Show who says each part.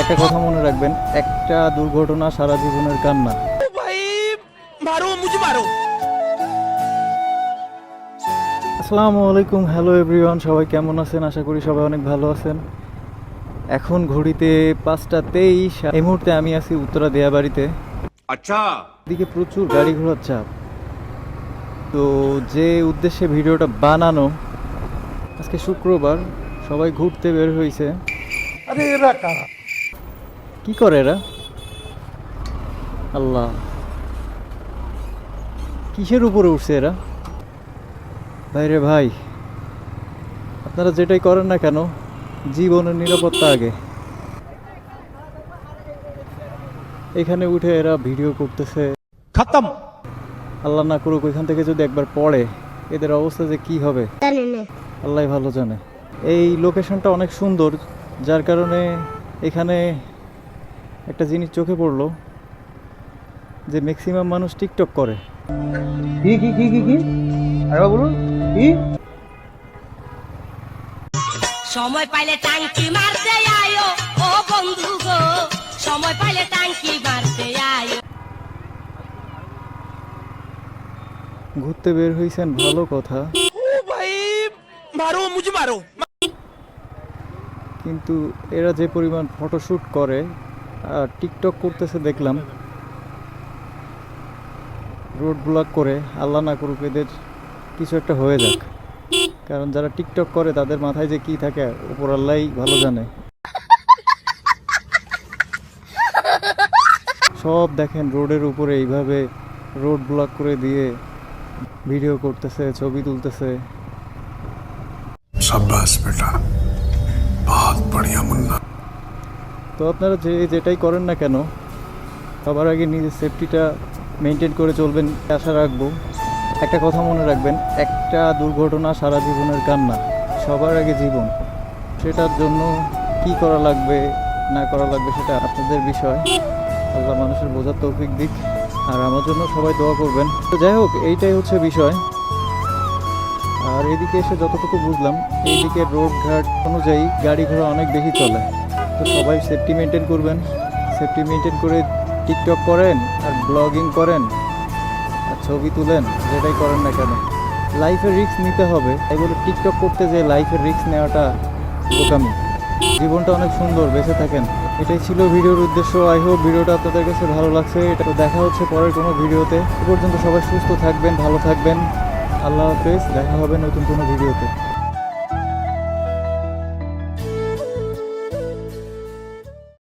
Speaker 1: একটা কথা মনে রাখবেন একটা দুর্ঘটনা সারা জীবনের কান্না।
Speaker 2: ভাই
Speaker 1: আসসালামু আলাইকুম হ্যালো এভরিওয়ান সবাই কেমন আছেন? আশা করি সবাই অনেক ভালো আছেন। এখন ঘড়িতে পাঁচটা তেইশ এই মুহূর্তে আমি আছি উত্তরা দেয়া
Speaker 3: বাড়িতে আচ্ছা।
Speaker 1: এদিকে প্রচুর গাড়ি ঘোড়ার চাপ। তো যে উদ্দেশ্যে ভিডিওটা বানানো আজকে শুক্রবার সবাই ঘুরতে বের হয়েছে
Speaker 2: আরে এরা কারা?
Speaker 1: কি করে এরা? আল্লাহ। কিসের উপরে উঠছে এরা? বাইরে ভাই আপনারা যেটাই করেন না কেন জীবনের নিরাপত্তা আগে। এখানে উঠে এরা ভিডিও করতেছে।
Speaker 2: খতম!
Speaker 1: আল্লাহ না করুক ওইখান থেকে যদি একবার পড়ে এদের অবস্থা যে কি হবে? আল্লাহ ভালো জানে। এই লোকেশনটা অনেক সুন্দর যার কারণে এখানে একটা জিনিস চোখে পড়ল যে ম্যাক্সিমাম মানুষ টিকটক করে।
Speaker 4: কি কি কি কি কি?
Speaker 5: সময় পাইলে টাঙ্কি মারতে আয়ো ও বন্ধু গো সময় পাইলে টাঙ্কি মারতে আয়ো।
Speaker 1: ঘুরতে বের হইছেন ভালো কথা।
Speaker 2: ও ভাই মারো মুজি মারো।
Speaker 1: কিন্তু এরা যে পরিমাণ ফটোশ্যুট করে আর টিকটক করতেছে দেখলাম। রোড ব্লক করে, আল্লাহ না করুক, এদের কিছু একটা হয়ে যাক। কারণ যারা টিকটক করে, তাদের মাথায় যে কি থাকে, উপর আল্লাহ ভালো জানে। সব দেখেন, রোডের উপরে এইভাবে রোড ব্লক করে দিয়ে ভিডিও করতেছে, ছবি তুলতেছে।
Speaker 6: সাব্বাস, বেটা। बहुत बढ़िया मुन्ना
Speaker 1: তো আপনারা যে যেটাই করেন না কেন সবার আগে নিজের সেফটিটা মেনটেন করে চলবেন আশা রাখবো একটা কথা মনে রাখবেন একটা দুর্ঘটনা সারা জীবনের কান্না সবার আগে জীবন সেটার জন্য কি করা লাগবে না করা লাগবে সেটা আপনাদের বিষয় আল্লাহ মানুষের বোঝার তৌফিক দিক আর আমার জন্য সবাই দোয়া করবেন তো যাই হোক এইটাই হচ্ছে বিষয় আর এদিকে এসে যতটুকু বুঝলাম, এইদিকে রোড ঘাট অনুযায়ী গাড়ি ঘোড়া অনেক বেশি চলে। তো সবাই সেফটি মেনটেন করবেন। সেফটি মেনটেন করে টিকটক করেন আর ব্লগিং করেন আর ছবি তুলেন, যেটাই করেন না কেন। লাইফের রিস্ক নিতে হবে। তাই বলে টিকটক করতে যে লাইফের রিস্ক নেওয়াটা বোকামি। জীবনটা অনেক সুন্দর, বেঁচে থাকেন। এটাই ছিল ভিডিওর উদ্দেশ্য। আই হোপ ভিডিওটা আপনাদের কাছে ভালো লাগছে। এটা দেখা হচ্ছে পরের কোনো ভিডিওতে। এ পর্যন্ত সবাই সুস্থ থাকবেন, ভালো থাকবেন। আল্লাহ হাফেজ দেখা হবে নতুন কোনো ভিডিওতে।